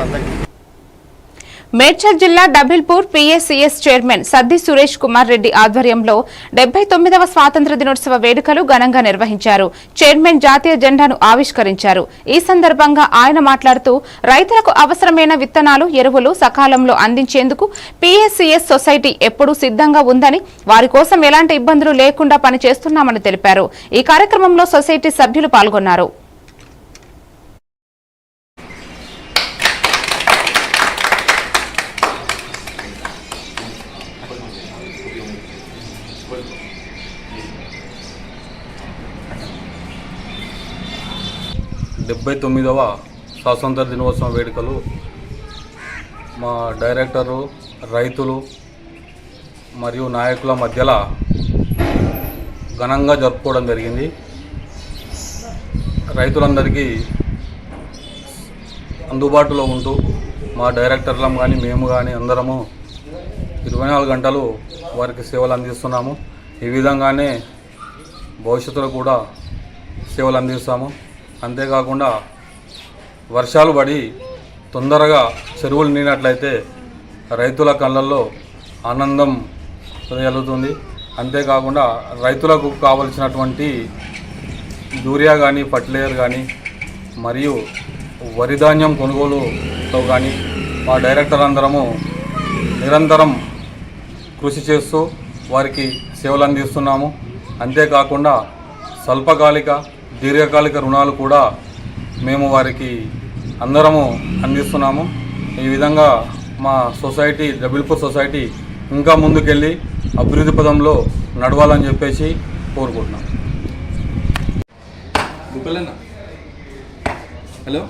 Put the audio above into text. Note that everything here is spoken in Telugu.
రైతులందరికీ మేడ్చల్ జిల్లా డబిల్పూర్ పిఎస్సిఎస్ చైర్మన్ సద్ది సురేష్ కుమార్ రెడ్డి ఆధ్వర్యంలో డెబ్బై తొమ్మిదవ స్వాతంత్ర దినోత్సవ వేడుకలు ఘనంగా నిర్వహించారు. చైర్మన్ జాతీయ జెండాను ఆవిష్కరించారు. ఈ సందర్భంగా ఆయన మాట్లాడుతూ రైతులకు అవసరమైన విత్తనాలు ఎరువులు సకాలంలో అందించేందుకు పిఎస్సిఎస్ సొసైటీ ఎప్పుడూ సిద్ధంగా ఉందని వారి కోసం ఎలాంటి ఇబ్బందులు లేకుండా పనిచేస్తున్నామని తెలిపారు. ఈ కార్యక్రమంలో సొసైటీ సభ్యులు పాల్గొన్నారు. డెబ్బై తొమ్మిదవ స్వాతంత్ర దినోత్సవం వేడుకలు. మా డైరెక్టరు రైతులు మరియు నాయకుల మధ్యలో ఘనంగా జరుపుకోవడం జరిగింది. రైతులందరికీ అందుబాటులో ఉంటూ మా డైరెక్టర్లం కానీ మేము కానీ అందరము ఇరవై నాలుగు గంటలు వారికి సేవలు అందిస్తున్నాము. ఈ విధంగానే భవిష్యత్తులో కూడా సేవలు అందిస్తాము. అంతేకాకుండా వర్షాలు పడి తొందరగా చెరువులు నిండినట్లయితే రైతుల కళ్ళల్లో ఆనందం కలుగుతుంది అంతేకాకుండా రైతులకు కావలసినటువంటి యూరియా కానీ ఫర్టిలైజర్ కానీ మరియు వరిధాన్యం కొనుగోలుతో కానీ మా డైరెక్టర్ అందరము నిరంతరం కృషి చేస్తూ వారికి సేవలు అందిస్తున్నాము. అంతేకాకుండా స్వల్పకాలిక దీర్ఘకాలిక రుణాలు కూడా మేము వారికి అందరము అందిస్తున్నాము. ఈ విధంగా మా సొసైటీ డబుల్పూర్ సొసైటీ ఇంకా ముందుకెళ్ళి అభివృద్ధి పదంలో నడవాలని చెప్పేసి కోరుకుంటున్నాం. హలో.